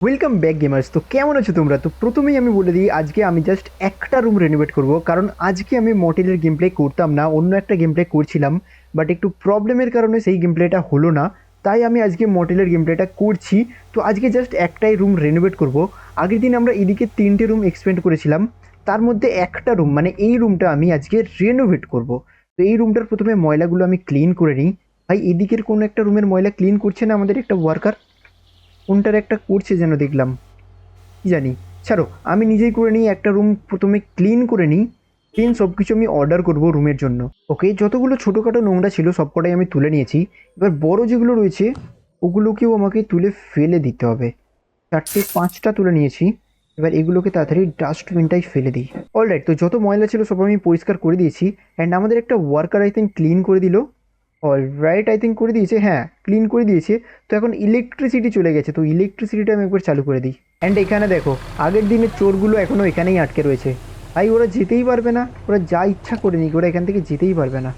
Welcome back gamers তো কেমন আছো তোমরা? তো প্রথমেই আমি বলে দিই, আজকে আমি জাস্ট একটা রুম রেনোভেট করব। কারণ আজকে আমি মটেলের গেম প্লে করতাম না, অন্য একটা গেম প্লে করছিলাম। বাট একটু প্রবলেমের কারণে সেই গেম প্লেটা হলো না। তাই আমি আজকে মটেলের গেম প্লেটা করছি। তো আজকে জাস্ট একটাই রুম রেনোভেট করব। আগের দিন আমরা এদিকে তিনটে রুম এক্সপেন্ড করেছিলাম। তার মধ্যে একটা রুম মানে এই রুমটা আমি আজকে রেনোভেট করব। তো এই রুমটার প্রথমে ময়লাগুলো আমি ক্লিন করে নিই। ভাই, এদিকের কোনো একটা রুমের ময়লা ক্লিন করছে না আমাদের একটা ওয়ার্কার কোনটার একটা করছে যেন দেখলাম। কি জানি। ছাড়ো, আমি নিজেই করে নিই, একটা রুম প্রথমে ক্লিন করে নিই, ক্লিন সব কিছু আমি অর্ডার করব রুমের জন্য। ওকে, যতগুলো ছোটোখাটো নোংরা ছিল সবকটাই আমি তুলে নিয়েছি। এবার বড় যেগুলো রয়েছে, ওগুলোকেও আমাকে তুলে ফেলে দিতে হবে। চারটে, পাঁচটা তুলে নিয়েছি। এবার এগুলোকে তাড়াতাড়ি ডাস্টবিনটাই ফেলে দিই। অলরাইট তো যত ময়লা ছিল সব আমি পরিষ্কার করে দিয়েছি। অ্যান্ড আমাদের একটা ওয়ার্কার আই থিঙ্ক ক্লিন করে দিল। অলরাইট আই থিঙ্ক করে দিয়েছে হ্যাঁ ক্লিন করে দিয়েছে। তো এখন ইলেকট্রিসিটি চলে গেছে, তো ইলেকট্রিসিটিটা আমি একবার চালু করে দিই। অ্যান্ড এখানে দেখো, আগের দিনের চোরগুলো এখনও এখানেই আটকে রয়েছে। ভাই, ওরা যেতেই পারবে না, ওরা যা ইচ্ছা করে নিক, ওরা এখান থেকে যেতেই পারবে না।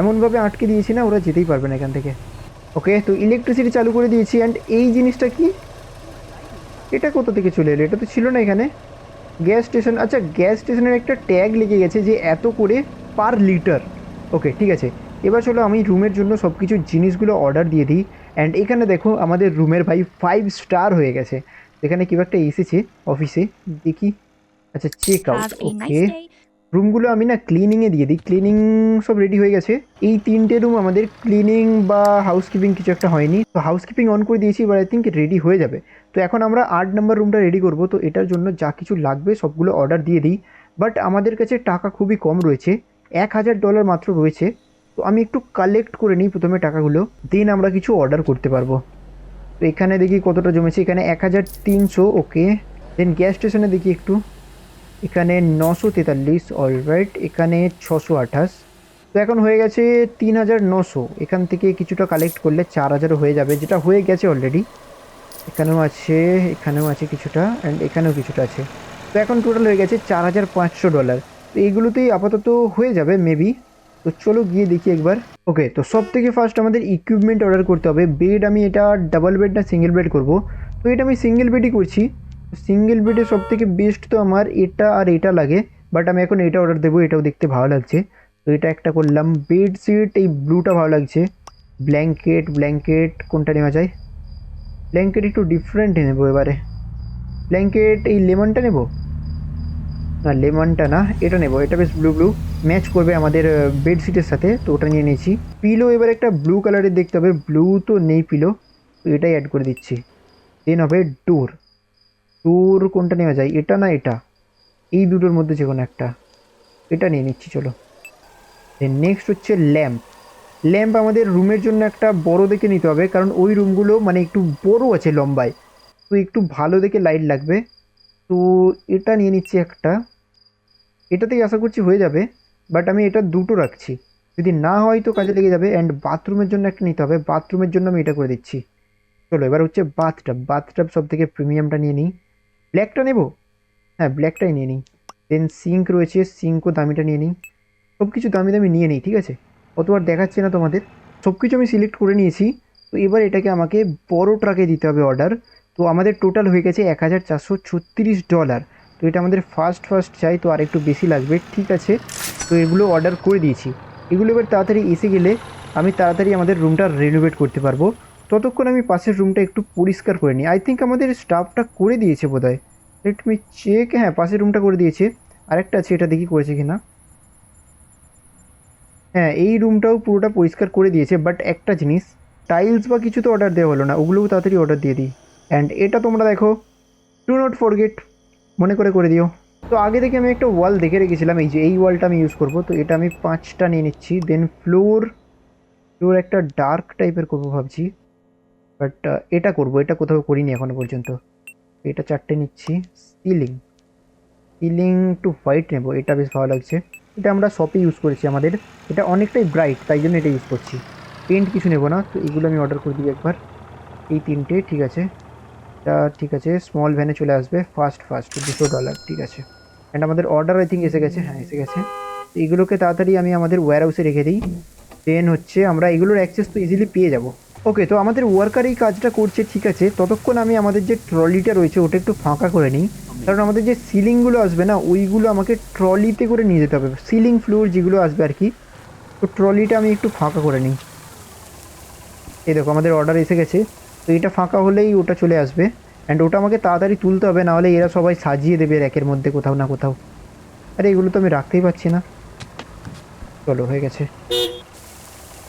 এমনভাবে আটকে দিয়েছি না, ওরা যেতেই পারবে না এখান থেকে। ওকে তো ইলেকট্রিসিটি চালু করে দিয়েছি অ্যান্ড এই জিনিসটা কি? এটা কোথা থেকে চলে এলো? এটা তো ছিল না এখানে। গ্যাস স্টেশন আচ্ছা গ্যাস স্টেশনের একটা ট্যাগ লেগে গেছে যে এত করে পার লিটার ওকে ঠিক আছে। এবার চলো আমি রুমের জন্য সব কিছু জিনিসগুলো অর্ডার দিয়ে দিই। অ্যান্ড এখানে দেখো আমাদের রুমের ভাই ফাইভ স্টার হয়ে গেছে। এখানে কিবা একটা এসেছে অফিসে দেখি। আচ্ছা চেক আউট ওকে রুমগুলো আমি না ক্লিনিংয়ে দিয়ে দিই। ক্লিনিং সব রেডি হয়ে গেছে। এই তিনটে রুম আমাদের ক্লিনিং বা হাউসকিপিং কিছু একটা হয়নি। তো হাউসকিপিং অন করে দিয়েছি এবার আই থিঙ্ক রেডি হয়ে যাবে। তো এখন আমরা আট নাম্বার রুমটা রেডি করব। তো এটার জন্য যা কিছু লাগবে সবগুলো অর্ডার দিয়ে দিই। বাট আমাদের কাছে টাকা খুবই কম রয়েছে। এক হাজার ডলার মাত্র রয়েছে। তো আমি একটু কালেক্ট করে নিই প্রথমে টাকাগুলো দেন আমরা কিছু অর্ডার করতে পারব। তো এখানে দেখি কতটা জমেছে, এখানে এক হাজার তিনশো ওকে দেন গ্যাস স্টেশনে দেখি একটু। এখানে নশো তেতাল্লিশ অলরাইট এখানে ছশো আঠাশ। তো এখন হয়ে গেছে তিন হাজার নশো। এখান থেকে কিছুটা কালেক্ট করলে চার হাজারও হয়ে যাবে, যেটা হয়ে গেছে অলরেডি এখানেও আছে এখানেও আছে কিছুটা অ্যান্ড এখানেও কিছুটা আছে। তো এখন টোটাল হয়ে গেছে চার হাজার পাঁচশো ডলার তো এইগুলোতেই আপাতত হয়ে যাবে মেবি তো চলো গিয়ে দেখি একবার। ওকে তো সব থেকে ফার্স্ট আমাদের ইকুইপমেন্ট অর্ডার করতে হবে। বেড আমি এটা ডাবল বেড না সিঙ্গেল বেড করব। তো এটা আমি সিঙ্গেল বেডই করছি। সিঙ্গেল বেডে সব থেকে বেস্ট তো আমার এটা আর এটা লাগে। বাট আমি এখন এটা অর্ডার দেবো, এটাও দেখতে ভালো লাগছে। তো এটা একটা করলাম। বেডশিট এই ব্লুটা ভালো লাগছে। ব্ল্যাঙ্কেট ব্ল্যাঙ্কেট কোনটা নেওয়া যায়? ব্ল্যাঙ্কেট একটু ডিফারেন্ট নেব এবারে। ব্ল্যাঙ্কেট এই লেমনটা নেব? না লেমনটা না, এটা নেব। এটা বেশ ব্লু ব্লু ম্যাচ করবে আমাদের বেডশিটের সাথে, তো ওটা নিয়ে নিয়েছি। পিলো এবার একটা ব্লু কালারের দেখতে হবে ব্লু তো নেই পিলো তো এটাই অ্যাড করে দিচ্ছি। দেন হবে ডোর ডোর কোনটা নেওয়া যায়? এটা না এটা? এই দুটোর মধ্যে যে কোনো একটা। এটা নিয়ে নিচ্ছি, চলো। দেন নেক্সট হচ্ছে ল্যাম্প ল্যাম্প আমাদের রুমের জন্য একটা বড় দেখে নিতে হবে, কারণ ওই রুমগুলো মানে একটু বড় আছে লম্বায়। তো একটু ভালো দেখে লাইট লাগবে। তো এটা নিয়ে নিচ্ছি একটা। এটাতেই আশা করছি হয়ে যাবে। বাট আমি এটা দুটো রাখছি। যদি না হয় তো কাজে লেগে যাবে। অ্যান্ড বাথরুমের জন্য একটা নিতে হবে। বাথরুমের জন্য আমি এটা করে দিচ্ছি। চলো, এবার হচ্ছে বাথটাব বাথটাব সব থেকে প্রিমিয়ামটা নিয়ে নিই। ব্ল্যাকটা নেব? হ্যাঁ ব্ল্যাকটাই নিয়ে নিই। দেন সিঙ্ক রয়েছে। সিঙ্কও দামিটা নিয়ে নিই। সব কিছু দামি দামি নিয়ে নিই, ঠিক আছে? অতবার দেখাচ্ছে না তোমাদের। সব কিছু আমি সিলেক্ট করে নিয়েছি। তো এবার এটাকে আমাকে বড় ট্রাকে দিতে হবে অর্ডার তো আমাদের টোটাল হয়ে গেছে এক হাজার চারশো ছত্রিশ ডলার তো এটা আমাদের ফার্স্ট ফার্স্ট চাই। তো আর একটু বেশি লাগবে। ঠিক আছে? তো এগুলো অর্ডার করে দিয়েছি। এগুলো এবার তাড়াতাড়ি এসে গেলে আমি তাড়াতাড়ি আমাদের রুমটা রেনোভেট করতে পারব। ততক্ষণ আমি পাশের রুমটা একটু পরিষ্কার করে নিই। আই থিঙ্ক আমাদের স্টাফটা করে দিয়েছে বোধ হয় লেট মি চেক হ্যাঁ পাশের রুমটা করে দিয়েছে। আরেকটা আছে, এটা দেখি করেছে কি না হ্যাঁ এই রুমটাও পুরোটা পরিষ্কার করে দিয়েছে বাট একটা জিনিস টাইলস বা কিছু তো অর্ডার দেওয়া হলো না, ওগুলোও তাড়াতাড়ি অর্ডার দিয়ে দিই। অ্যান্ড এটা তোমরা দেখো ডু নট ফরগেট মনে করে করে দিও। তো আগে থেকে আমি একটা ওয়াল দেখে রেখেছিলাম, এই যে এই ওয়ালটা আমি ইউজ করব, তো এটা আমি পাঁচটা নিয়ে নিচ্ছি। দেন ফ্লোর ফ্লোর একটা ডার্ক টাইপের করব ভাবছি। বাট এটা করব, এটা কোথাও করিনি এখনও পর্যন্ত। এটা চারটে নিচ্ছি। সিলিং সিলিং টু হোয়াইট নেব, এটা বেশ ভালো লাগছে। এটা আমরা শপে ইউজ করেছি আমাদের। এটা অনেকটাই ব্রাইট তাই জন্য এটা ইউজ করছি। পেন্ট কিছু নেব না, তো এগুলো আমি অর্ডার করে দিই একবার। এই তিনটে, ঠিক আছে। এটা ঠিক আছে স্মল ভ্যানে চলে আসবে ফার্স্ট ফার্স্ট দুশো ডলার ঠিক আছে। অ্যান্ড আমাদের অর্ডার আই থিঙ্ক এসে গেছে হ্যাঁ এসে গেছে। এগুলোকে তাড়াতাড়ি আমি আমাদের ওয়্যার হাউসে রেখে দিই। দেন হচ্ছে আমরা এগুলোর অ্যাক্সেস তো ইজিলি পেয়ে যাব। ওকে তো আমাদের ওয়ার্কার এই কাজটা করছে, ঠিক আছে। ততক্ষণ আমি আমাদের যে ট্রলিটা রয়েছে, ওটা একটু ফাঁকা করে নিই। কারণ আমাদের যে সিলিংগুলো আসবে না, ওইগুলো আমাকে ট্রলিতে করে নিয়ে যেতে হবে। সিলিং ফ্লোর যেগুলো আসবে আর কি, তো ট্রলিটা আমি একটু ফাঁকা করে নিই। এই দেখো, আমাদের অর্ডার এসে গেছে। তো এটা ফাঁকা হলেই ওটা চলে আসবে। অ্যান্ড ওটা আমাকে তাড়াতাড়ি তুলতে হবে, নাহলে এরা সবাই সাজিয়ে দেবে র্যাকের মধ্যে কোথাও না কোথাও। আরে, এগুলো তো আমি রাখতেই পারছি না। চলো, হয়ে গেছে।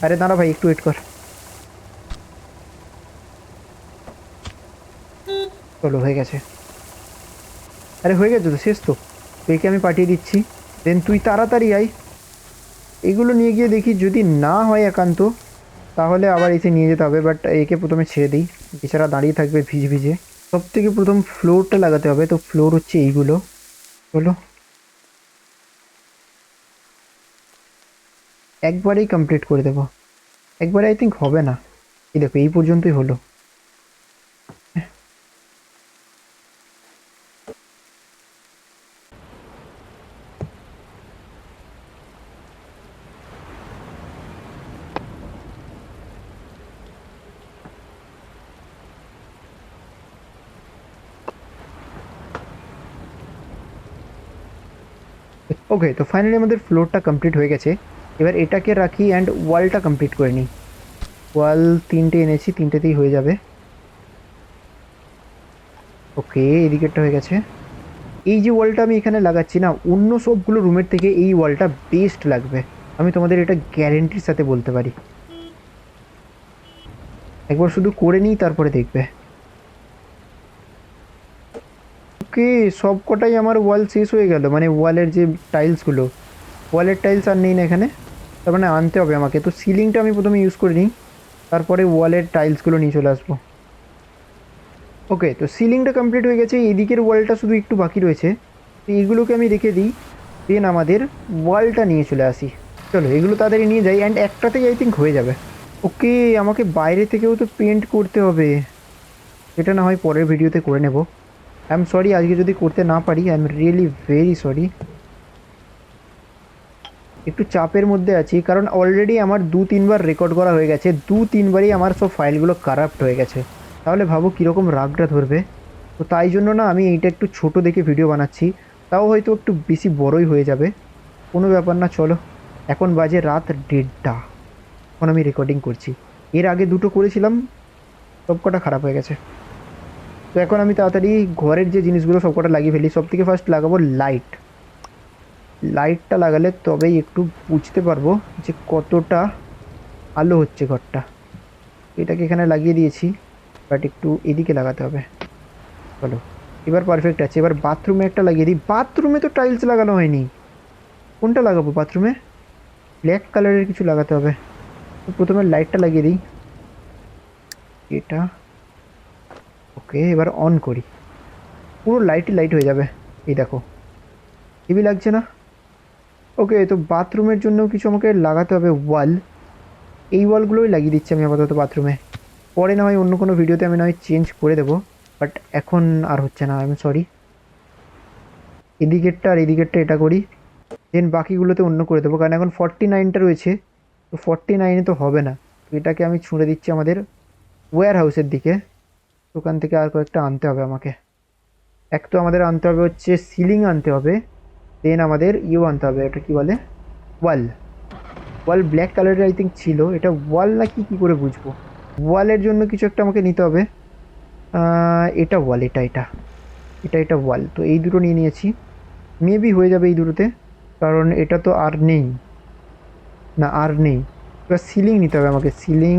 আরে, দাঁড়া ভাই, একটু ওয়েট কর। চলো, হয়ে গেছে। আরে, হয়ে গেছে তো, শেষ তো। একে আমি পাঠিয়ে দিচ্ছি। দেন তুই তাড়াতাড়ি আয়। এগুলো নিয়ে গিয়ে দেখি যদি না হয় একান্ত তাহলে আবার এসে নিয়ে যেতে হবে বাট একে প্রথমে ছেড়ে দিই। এছাড়া দাঁড়িয়ে থাকবে ভিজে ভিজে। সব থেকে প্রথম ফ্লোরটা লাগাতে হবে, তো ফ্লোর হচ্ছে এইগুলো। হলো একবারেই কমপ্লিট করে দেবো। একবারে আই থিঙ্ক হবে না। এই দেখো, এই পর্যন্তই হলো। ওকে তো ফাইনালি আমাদের ফ্লোরটা কমপ্লিট হয়ে গেছে। এবার এটাকে রাখি অ্যান্ড ওয়ালটা কমপ্লিট করে নিই। ওয়াল তিনটে এনেছি, তিনটেতেই হয়ে যাবে। ওকে এদিকেরটা হয়ে গেছে। এই যে ওয়ালটা আমি এখানে লাগাচ্ছি না, অন্য সবগুলো রুমের থেকে এই ওয়ালটা বেস্ট লাগবে। আমি তোমাদের এটা গ্যারেন্টির সাথে বলতে পারি। একবার শুধু করে নিই, তারপরে দেখবে। ওকে সব কটাই আমার ওয়াল শেষ হয়ে গেল। মানে ওয়ালের যে টাইলসগুলো ওয়ালের টাইলস আর নেই না এখানে। তার মানে আনতে হবে আমাকে। তো সিলিংটা আমি প্রথমে ইউজ করে নিই, তারপরে ওয়ালের টাইলসগুলো নিয়ে চলে আসব। ওকে তো সিলিংটা কমপ্লিট হয়ে গেছে। এদিকের ওয়ালটা শুধু একটু বাকি রয়েছে। তো এইগুলোকে আমি রেখে দিই। দেন আমাদের ওয়ালটা নিয়ে চলে আসি। চলো, এগুলো তাড়াতাড়ি নিয়ে যাই। অ্যান্ড একটাতেই আই থিঙ্ক হয়ে যাবে। ওকে আমাকে বাইরে থেকেও তো পেন্ট করতে হবে। এটা না হয় পরের ভিডিওতে করে নেব। আই এম সরি আজকে যদি করতে না পারি I am really very sorry একটু চাপের মধ্যে আছি, কারণ অলরেডি আমার দু তিনবার রেকর্ড করা হয়ে গেছে, দু তিনবারই আমার সব ফাইলগুলো কারাপ্ট হয়ে গেছে। তাহলে ভাবো কীরকম রাগটা ধরবে। তো তাই জন্য না, আমি এইটা একটু ছোট দেখে ভিডিও বানাচ্ছি, তাও হয়তো একটু বেশি বড়ই হয়ে যাবে। কোনো ব্যাপার না, চলো। এখন বাজে রাত দেড়টা। এখন আমি রেকর্ডিং করছি। এর আগে দুটো করেছিলাম সব কটা খারাপ হয়ে গেছে। তো এখন আমি তাড়াতাড়ি ঘরের যে জিনিসগুলো সব কটা লাগিয়ে ফেলি সব থেকে ফার্স্ট লাগাবো লাইট লাইটটা লাগালে তবেই একটু বুঝতে পারব যে কতটা আলো হচ্ছে ঘরটা। এটাকে এখানে লাগিয়ে দিয়েছি বাট একটু এদিকে লাগাতে হবে। চলো, এবার পারফেক্ট আছে। এবার বাথরুমে একটা লাগিয়ে দিই। বাথরুমে তো টাইলস লাগানো হয়নি। কোনটা লাগাবো বাথরুমে ব্ল্যাক কালারের কিছু লাগাতে হবে। প্রথমে লাইটটা লাগিয়ে দিই। এটা ওকে, এবার অন করি। পুরো লাইটই লাইট হয়ে যাবে। এই দেখো। হেভি লাগছে না? ওকে তো বাথরুমের জন্য কিছু আমাকে লাগাতে হবে ওয়াল এই ওয়ালগুলোই লাগিয়ে দিচ্ছি আমি আপাতত বাথরুমে পরে না হয় অন্য কোনো ভিডিওতে আমি না হয় চেঞ্জ করে দেবো। বাট এখন আর হচ্ছে না আমি সরি এদিকেরটা আর এদিকেরটা এটা করি। দেন বাকিগুলোতে অন্য করে দেবো। কারণ এখন ফর্টি নাইনটা রয়েছে। তো ফর্টি নাইনে তো হবে না। এটাকে আমি ছুঁড়ে দিচ্ছি আমাদের ওয়্যার হাউসের দিকে। ওখান থেকে আর কয়েকটা আনতে হবে আমাকে। এক তো আমাদের আনতে হবে হচ্ছে সিলিং আনতে হবে। দেন আমাদের ইউ আনতে হবে এটা কি বলে? ওয়াল ওয়াল ব্ল্যাক কালারের আই থিঙ্ক ছিল। এটা ওয়াল না কি, কী করে বুঝব? ওয়ালের জন্য কিছু একটা আমাকে নিতে হবে। এটা ওয়াল এটা এটা। এটা এটা ওয়াল তো এই দুটো নিয়ে নিয়েছি। মেবি হয়ে যাবে এই দুটোতে, কারণ এটা তো আর নেই। না, আর নেই। এবার সিলিং নিতে হবে আমাকে। সিলিং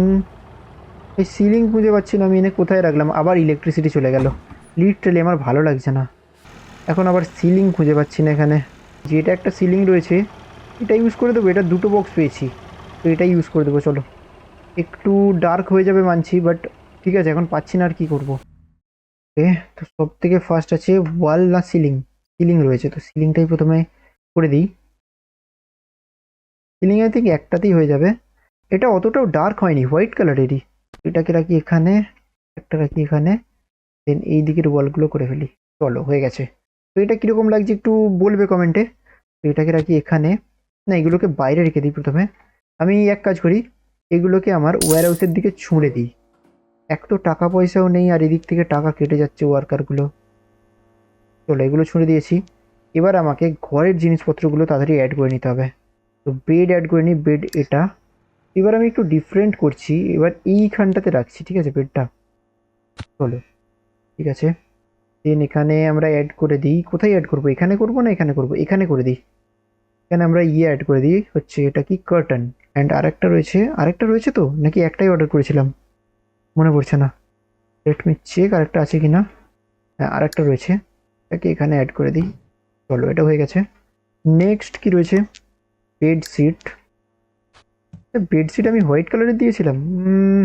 এই সিলিং খুঁজে পাচ্ছি না, আমি এনে কোথায় রাখলাম? আবার ইলেকট্রিসিটি চলে গেল। লিটারালি আমার ভালো লাগছে না। এখন আবার সিলিং খুঁজে পাচ্ছি না এখানে। যেটা একটা সিলিং রয়েছে, এটা ইউজ করে দেবো। এটা দুটো বক্স পেয়েছি। তো এটাই ইউজ করে দেবো, চলো। একটু ডার্ক হয়ে যাবে মানছি বাট ঠিক আছে, এখন পাচ্ছি না আর কি করব। ওকে তো সব থেকে ফার্স্ট আছে ওয়াল না সিলিং সিলিং রয়েছে, তো সিলিংটাই প্রথমে করে দিই। সিলিং আই থিঙ্ক একটাতেই হয়ে যাবে। এটা অতটাও ডার্ক হয়নি হোয়াইট কালারেরই এটাকে রাখি এখানে, একটা রাখি এখানে দেন এই দিকের ওয়ালগুলো করে ফেলি। চলো, হয়ে গেছে। তো এটা কীরকম লাগছে একটু বলবে কমেন্টে তো এটাকে রাখি এখানে। না, এগুলোকে বাইরে রেখে দিই প্রথমে। আমি এক কাজ করি, এগুলোকে আমার ওয়ার হাউসের দিকে ছুঁড়ে দিই। এক তো টাকা পয়সাও নেই, আর এদিক থেকে টাকা কেটে যাচ্ছে ওয়ার্কারগুলো চলো, এগুলো ছুঁড়ে দিয়েছি। এবার আমাকে ঘরের জিনিসপত্রগুলো তাড়াতাড়ি অ্যাড করে নিতে হবে। তো বেড অ্যাড করে নিই বেড এটা। এবার আমি একটু ডিফারেন্ট করছি, এবার এইখানটাতে রাখছি, ঠিক আছে বেডটা চলো, ঠিক আছে? দেন এখানে আমরা অ্যাড করে দিই, কোথায় অ্যাড করব? এখানে করব না এখানে করব? এখানে করে দিই। এখানে আমরা ইয়ে অ্যাড করে দিই, হচ্ছে এটা কি? কার্টন অ্যান্ড আরেকটা রয়েছে আরেকটা রয়েছে তো? নাকি একটাই অর্ডার করেছিলাম? মনে পড়ছে না। লেট মি চেক আরেকটা আছে কি না হ্যাঁ আরেকটা রয়েছে। এটাকে এখানে অ্যাড করে দিই। চলো, এটা হয়ে গেছে। নেক্সট কি রয়েছে? বেডশিট বেডশিট আমি হোয়াইট কালারের দিয়েছিলাম।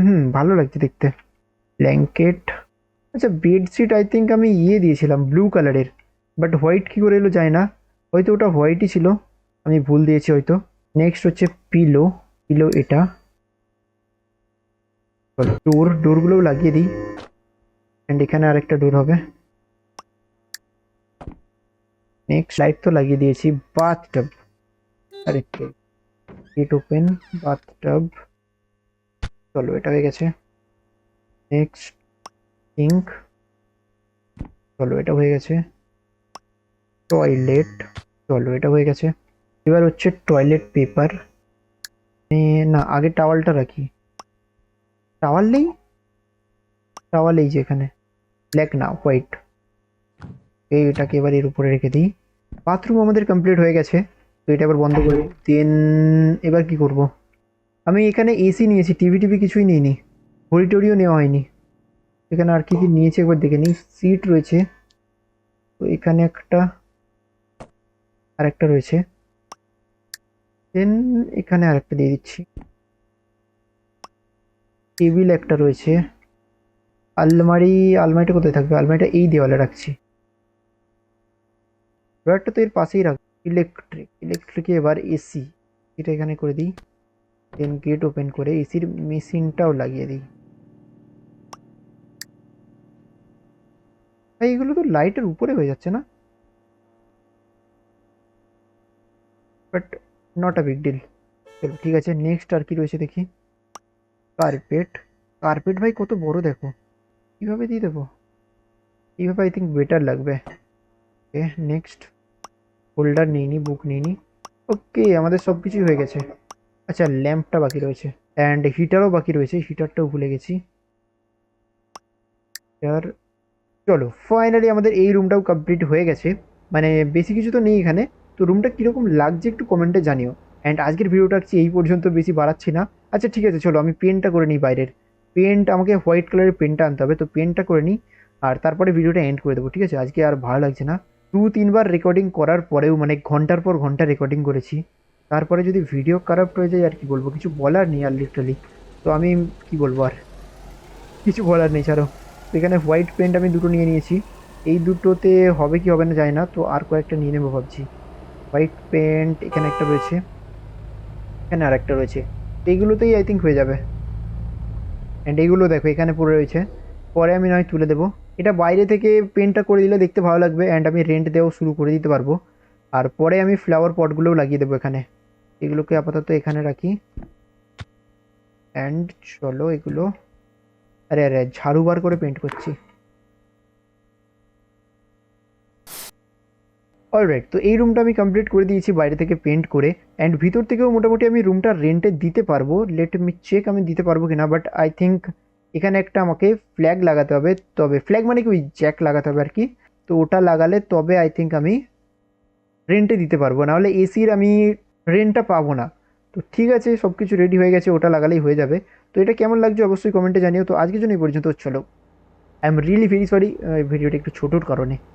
হুম, ভালো লাগছে দেখতে। ব্ল্যাঙ্কেট আচ্ছা বেডশিট আই থিঙ্ক আমি ইয়ে দিয়েছিলাম ব্লু কালারের বাট হোয়াইট কী করে এলো যায় না। হয়তো ওটা হোয়াইটই ছিল। আমি ভুল দিয়েছি হয়তো। নেক্সট হচ্ছে পিলো পিলো এটা। ডোর ডোরগুলোও লাগিয়ে দিই। অ্যান্ড এখানে আরেকটা ডোর হবে। নেক্সট লাইট তো লাগিয়ে দিয়েছি। বাথটব আরেকটা। গেট ওপেন বাথটব চলো, এটা হয়ে গেছে। নেক্সট সিঙ্ক চলো, এটা হয়ে গেছে। টয়লেট চলো, এটা হয়ে গেছে। এবার হচ্ছে টয়লেট পেপার না, আগে টাওয়ালটা রাখি। টাওয়াল নেই? টাওয়াল এই যে এখানে। ব্ল্যাক না হোয়াইট এই এটাকে এবার এর উপরে রেখে দিই। বাথরুম আমাদের কমপ্লিট হয়ে গেছে। এটা এবার বন্ধ করি। দেন এবার কি করব? আমি এখানে এসি নিয়েছি টিভি টিভি কিছুই নিইনি। ঘড়ি নেওয়া হয়নি। এখানে আর কি কি নিয়েছি একবার দেখে নিই। সিট রয়েছে। তো এখানে একটা আর একটা রয়েছে। দেন এখানে আরেকটা দিয়ে দিচ্ছি। টেবিল একটা রয়েছে। আলমারি, আলমারিটা কোথায় থাকবে? আলমারিটা এই দেওয়ালে রাখছি। ড্রয়ারটা তো এর পাশেই রাখ ইলেকট্রিক ইলেকট্রিকে এবার এসি এটা এখানে করে দিই দেন গেট ওপেন করে এসির মেশিনটাও লাগিয়ে দিই। ভাই, এগুলো তো লাইটের উপরে হয়ে যাচ্ছে না? But not a big deal চলো, ঠিক আছে নেক্সট আর কি রয়েছে দেখি। কার্পেট কার্পেট ভাই কত বড় দেখো। কীভাবে দিয়ে দেবো? এইভাবে আই থিঙ্ক বেটার লাগবে। ওকে নেক্সট হোল্ডার নিইনি বুক নিইনি ওকে আমাদের সব কিছুই হয়ে গেছে। আচ্ছা ল্যাম্পটা বাকি রয়েছে। অ্যান্ড হিটারও বাকি রয়েছে হিটারটাও ভুলে গেছি। আর চলো ফাইনালি আমাদের এই রুমটাও কমপ্লিট হয়ে গেছে। মানে বেশি কিছু তো নেই এখানে। তো রুমটা কীরকম লাগছে একটু কমেন্টে জানিও। অ্যান্ড আজকের ভিডিওটা হচ্ছে এই পর্যন্ত, বেশি বাড়াচ্ছি না। আচ্ছা ঠিক আছে, চলো, আমি পেনটা করে নিই বাইরের। পেন্ট আমাকে হোয়াইট কালারের পেনটা আনতে হবে। তো পেনটা করে নিই। আর তারপরে ভিডিওটা এন্ড করে দেবো, ঠিক আছে? আজকে আর ভালো লাগছে না। দু তিনবার রেকর্ডিং করার পরেও মানে ঘণ্টার পর ঘণ্টা রেকর্ডিং করেছি। তারপরে যদি ভিডিও কারাপ্ট হয়ে যায় আর কি বলব? কিছু বলার নেই আর লিটারালি তো আমি কি বলব আর? কিছু বলার নেই, ছাড়ো। এখানে হোয়াইট পেন্ট আমি দুটো নিয়ে নিয়েছি। এই দুটোতে হবে কি হবে না যায় না, তো আর কয়েকটা নিয়ে নেব ভাবছি। হোয়াইট পেন্ট এখানে একটা রয়েছে। এখানে আর একটা রয়েছে। এইগুলোতেই আই থিঙ্ক হয়ে যাবে। অ্যান্ড এইগুলো দেখো, এখানে পড়ে রয়েছে। পরে আমি নয় তুলে দেবো। এটা বাইরে থেকে পেন্টটা করে দিলে দেখতে ভালো লাগবে অ্যান্ড আমি রেন্ট দেওয়া শুরু করে দিতে পারব। আর পরে আমি ফ্লাওয়ার পটগুলোও লাগিয়ে দেবো এখানে। এগুলোকে আপাতত এখানে রাখি। অ্যান্ড চলো এগুলো, আরে আরে, ঝাড়ু বার করে পেন্ট করছি। অলরাইট তো এই রুমটা আমি কমপ্লিট করে দিয়েছি বাইরে থেকে পেন্ট করে। অ্যান্ড ভিতর থেকেও মোটামুটি আমি রুমটা রেন্টে দিতে পারব। লেট মি চেক আমি দিতে পারব কিনা বাট আই থিঙ্ক এখানে একটা আমাকে ফ্ল্যাগ লাগাতে হবে, তবে ফ্ল্যাগ মানে কি? ওই জ্যাক লাগাতে হবে আর কি। তো ওটা লাগালে তবে আই থিঙ্ক আমি রেন্টে দিতে পারব, নাহলে এসির আমি রেন্টটা পাবো না। তো ঠিক আছে সব কিছু রেডি হয়ে গেছে, ওটা লাগালেই হয়ে যাবে। তো এটা কেমন লাগছে অবশ্যই কমেন্টে জানিও। তো আজকের জন্য এই পর্যন্ত, চলো। I am really very sorry ভিডিওটা একটু ছোটোর কারণে।